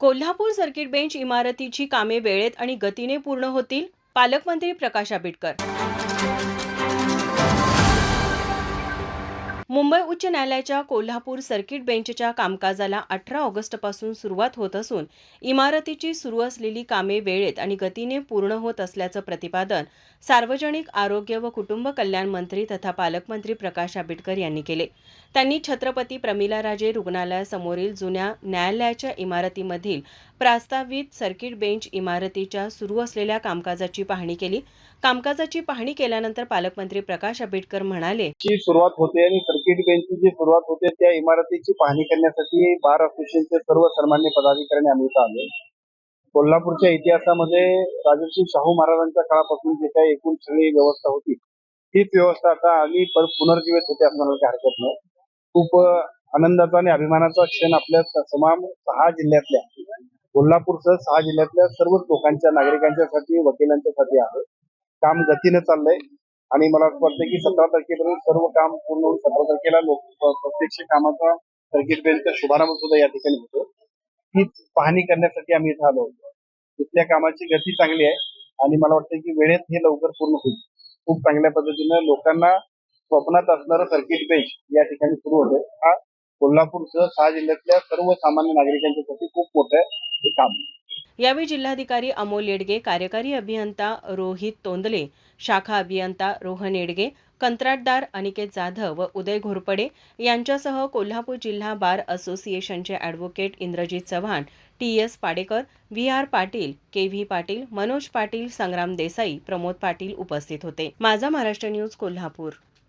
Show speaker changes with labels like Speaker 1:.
Speaker 1: Kolhapur circuit bench इमारतीची कामे वेळेत आणि गतीने पूर्ण होतील? पालकमंत्री प्रकाश आंबेडकर मुंबई उच्च न्यायालयाच्या कोल्हापूर सर्किट बेंचच्या कामकाजाला अठरा ऑगस्टपासून सुरुवात होत असून इमारतीची सुरू असलेली कामे वेळेत आणि गतीने पूर्ण होत असल्याचं प्रतिपादन सार्वजनिक आरोग्य व कुटुंब कल्याण मंत्री तथा पालकमंत्री प्रकाश आंबेडकर यांनी केले. त्यांनी छत्रपती प्रमिलाराजे रुग्णालयासमोरील जुन्या न्यायालयाच्या इमारतीमधील प्रस्तावित सर्किट बेंच इमारतीच्या सुरू असलेल्या कामकाजाची पाहणी केली. कामकाजाची पाहणी केल्यानंतर पालकमंत्री प्रकाश आंबेडकर म्हणाले
Speaker 2: सुरुवात होते आणि सर्किट बेंचची जी सुरुवात होते त्या इमारतीची पाहणी करण्यासाठी बार असोसिएशनचे सर्व सन्मान्य पदाधिकारी आम्ही इथं आलो कोल्हापूरच्या इतिहासामध्ये राजर्षी शाहू महाराजांच्या काळापासून जे काही एकूण सगळी व्यवस्था होती तीच व्यवस्था आता आम्ही पुनर्जीवित होते असं म्हणायला काही हरकत नाही. खूप आनंदाचा आणि अभिमानाचा क्षण आपल्या स- तमाम सहा जिल्ह्यातल्या कोल्हापूरसह सहा जिल्ह्यातल्या सर्वच लोकांच्या नागरिकांच्यासाठी वकिलांच्यासाठी आहे. काम गतीनं चाललंय. आणि मला असं वाटतं की सतरा तारखेपर्यंत सर्व काम पूर्ण होऊन सतरा तारखेला लोक प्रत्यक्ष कामाचा सर्किट बेंचचा शुभारंभ सुद्धा या ठिकाणी होतो. हीच पाहणी करण्यासाठी आम्ही इथं आलो होतो. तिथल्या कामाची गती चांगली आहे आणि मला वाटतं की वेळेत हे लवकर पूर्ण होईल. खूप चांगल्या पद्धतीनं लोकांना स्वप्नात असणारं सर्किट बेंच या ठिकाणी सुरू होतंय हा कोल्हापूरसह सहा जिल्ह्यातल्या सर्व सामान्य नागरिकांच्यासाठी खूप मोठं हे काम आहे.
Speaker 1: यावेळी जिल्हाधिकारी अमोल येडगे कार्यकारी अभियंता रोहित तोंदले शाखा अभियंता रोहन येडगे कंत्राटदार अनिकेत जाधव व उदय घोरपडे यांच्यासह कोल्हापूर जिल्हा बार असोसिएशनचे advocate Indrajit Chavan T S Padekar V R Patil K V Patil Manoj Patil Sangram Desai Pramod Patil उपस्थित होते. माझा महाराष्ट्र न्यूज कोल्हापूर.